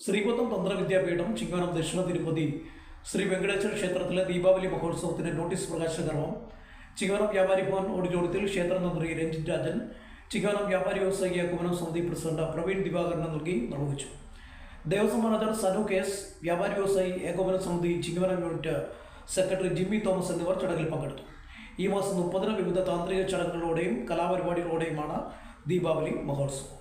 ശ്രീപദം തന്ത്രവിദ്യാപീഠം ചിങ്ങവനം ദക്ഷിണ തിരുപ്പതി ശ്രീ വെങ്കടേശ്വര ക്ഷേത്രത്തിലെ ദീപാവലി മഹോത്സവത്തിന്റെ നോട്ടീസ് പ്രകാശന കർമ്മം ചിങ്ങവനം വ്യാപാരി ഭവൻ ഓഡിറ്റോറിയത്തിൽ ക്ഷേത്ര തന്ത്രി രഞ്ജിത് രാജൻ ചിങ്ങവനം വ്യാപാരി വ്യവസായി ഏകോപനം സമിതി പ്രസിഡന്റ് പ്രവീൺ ദിവാകരന് നൽകി നിർവഹിച്ചു. ദേവസ്വം മാനേജർ സനു കേസ് വ്യാപാരി വ്യവസായി ഏകോപന സമിതി Chingavanam unit secretary Jimmy Thomas എന്നിവർ ചടങ്ങിൽ പങ്കെടുത്തു. ഈ മാസം മുപ്പതിന് വിവിധ താന്ത്രിക ചടങ്ങുകളോടെയും കലാപരിപാടികളോടെയുമാണ് ദീപാവലി മഹോത്സവം.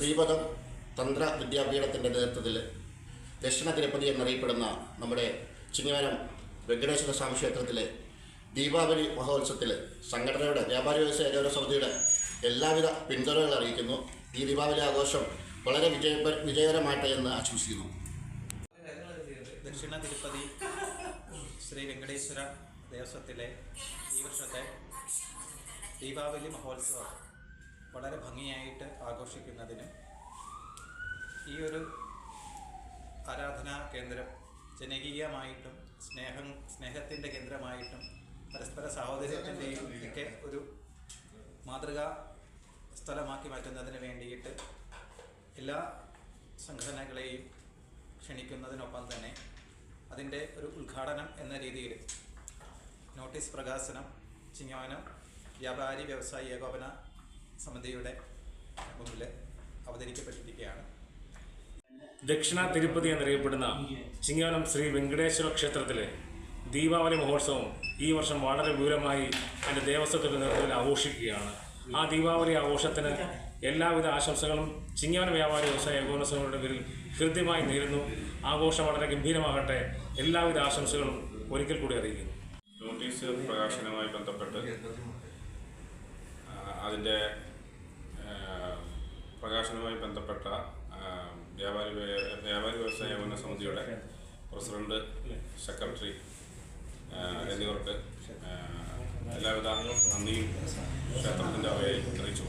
ശ്രീപദം തന്ത്ര വിദ്യാപീഠത്തിന്റെ നേതൃത്വത്തിൽ ദക്ഷിണ തിരുപ്പതി എന്നറിയപ്പെടുന്ന നമ്മുടെ ചിങ്ങവനം വെങ്കടേശ്വര സ്വാമി ക്ഷേത്രത്തിലെ ദീപാവലി മഹോത്സവത്തിൽ സംഘടനയുടെ വ്യാപാരി വ്യവസായ ഏകോപന സമിതിയുടെ എല്ലാവിധ പിന്തുണകൾ അറിയിക്കുന്നു. ഈ ദീപാവലി ആഘോഷം വളരെ വിജയ വിജയകരമാട്ടെ എന്ന് ആശംസിക്കുന്നു. ദക്ഷിണ തിരുപ്പതി ശ്രീ വെങ്കടേശ്വര ദേവസ്വത്തിലെ ഈ വർഷത്തെ ദീപാവലി മഹോത്സവം. വളരെ ഭംഗിയായിട്ട് ആഘോഷിക്കുന്നതിന് ഈ ഒരു ആരാധനാ കേന്ദ്രം ജനകീയമായിട്ടും സ്നേഹം സ്നേഹത്തിന്റെ കേന്ദ്രമായിട്ടും പരസ്പര സാഹോദര്യത്തിന്റെയും ഒക്കെ ഒരു മാതൃകാ സ്ഥലമാക്കി മാറ്റുന്നതിന് വേണ്ടിയിട്ട് എല്ലാ സംഘടനകളെയും ക്ഷണിക്കുന്നതിനൊപ്പം തന്നെ അതിന്റെ ഒരു ഉദ്ഘാടനം എന്ന രീതിയിൽ നോട്ടീസ് പ്രകാശനം ചിങ്ങവനം വ്യാപാരി വ്യവസായി ഏകോപന സമിതിയുടെ മുമ്പിൽ അവതരിക്കപ്പെട്ടിരിക്കുകയാണ്. ദക്ഷിണ തിരുപ്പതി എന്നറിയപ്പെടുന്ന ചിങ്ങവനം ശ്രീ വെങ്കടേശ്വര ക്ഷേത്രത്തിലെ ദീപാവലി മഹോത്സവം ഈ വർഷം വളരെ വിപുലമായി എന്റെ ദേവസ്വത്തിന്റെ നേതൃത്വത്തിൽ ആഘോഷിക്കുകയാണ്. ആ ദീപാവലി ആഘോഷത്തിന് എല്ലാവിധ ആശംസകളും ചിങ്ങവന വ്യാപാരി വ്യവസായ ഏകോപന സമിതിയുടെ പേരിൽ ഹൃദ്യമായി നേരുന്നു. ആഘോഷം വളരെ ഗംഭീരമാകട്ടെ. എല്ലാവിധ ആശംസകളും ഒരിക്കൽ കൂടി അറിയിക്കുന്നു. നോട്ടീസ് പ്രകാശനവുമായി ബന്ധപ്പെട്ട് ആ, അതിന്റെ ആ, പ്രകാശനവുമായി ബന്ധപ്പെട്ട വ്യാപാരി വ്യ- വ്യാപാരി വ്യവസായ ഏകോപന സമിതിയുടെ പ്രസിഡന്റ് സെക്രട്ടറി എന്നിവർക്ക് എല്ലാവിധ നന്ദിയും ക്ഷേത്രത്തിന്റെ അവയെ അറിയിച്ചു.